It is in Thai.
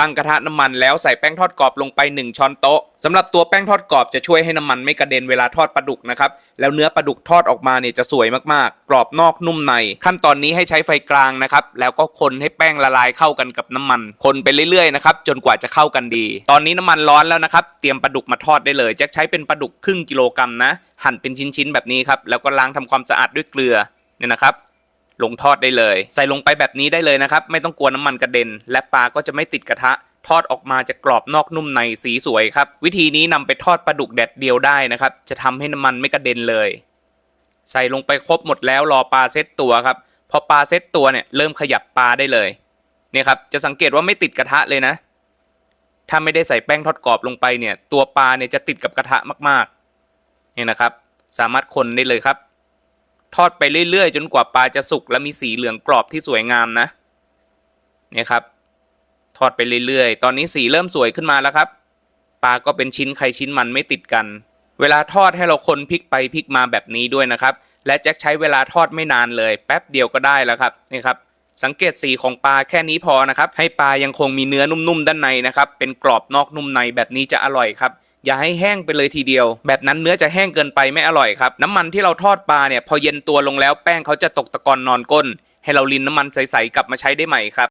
ตั้งกระทะน้ำมันแล้วใส่แป้งทอดกรอบลงไป 1 ช้อนโต๊ะสำหรับตัวแป้งทอดกรอบจะช่วยให้น้ำมันไม่กระเด็นเวลาทอดปลาดุกนะครับแล้วเนื้อปลาดุกทอดออกมาเนี่ยจะสวยมากๆ กรอบนอกนุ่มใน ขั้นตอนนี้ให้ใช้ไฟกลางนะครับแล้วก็คนให้แป้งละลายเข้ากันกับน้ำมัน คนไปเรื่อยๆนะครับจนกว่าจะเข้ากันดี ตอนนี้น้ำมันร้อนแล้วนะครับเตรียมปลาดุกมาทอดได้เลยแจ็คใช้เป็นปลาดุกครึ่งกิโลกรัมนะหั่นเป็นชิ้นๆแบบนี้ครับแล้วก็ล้างทำความสะอาดด้วยเกลือเนี่ยนะครับ ลงทอดได้เลย ใส่ลงไปแบบนี้ได้เลยนะครับ ไม่ต้องกลัวน้ำมันกระเด็น และปลาก็จะไม่ติดกระทะ ทอดออกมาจะกรอบนอกนุ่มในสีสวยครับ วิธีนี้นำไปทอดปลาดุกแดดเดียวได้นะครับ จะทำให้น้ำมันไม่กระเด็นเลย ใส่ลงไปครบหมดแล้วรอปลาเซตตัวครับพอปลาเซตตัวเนี่ยเริ่มขยับปลาได้เลยเนี่ยครับจะสังเกตว่าไม่ติดกระทะเลยนะ ถ้าไม่ได้ใส่แป้งทอดกรอบลงไปเนี่ย ตัวปลาเนี่ยจะติดกับกระทะมากๆเนี่ยนะครับ สามารถคนได้เลยครับ ทอดไปเรื่อยๆ จนกว่าปลาจะสุกและมีสีเหลืองกรอบที่สวยงามนะเนี่ยครับ ทอดไปเรื่อยๆ ตอนนี้สีเริ่มสวยขึ้นมาแล้วครับ ปลาก็เป็นชิ้นใครชิ้นมันไม่ติดกัน เวลาทอดให้เราคนพลิกไปพลิกมาแบบนี้ด้วยนะครับ และแจ็คใช้เวลาทอดไม่นานเลย แป๊บเดียวก็ได้แล้วครับนี่ครับ สังเกตสีของปลาแค่นี้พอนะครับ ให้ปลายังคงมีเนื้อนุ่มๆด้านในนะครับ เป็นกรอบนอกนุ่มในแบบนี้จะอร่อยครับ อย่าให้แห้งไปเลยทีเดียว แบบนั้นเนื้อจะแห้งเกินไปไม่อร่อยครับ น้ำมันที่เราทอดปลาเนี่ยพอเย็นตัวลงแล้วแป้งเขาจะตกตะกอนนอนก้น ให้เราลินน้ำมันใสๆกลับมาใช้ได้ใหม่ครับ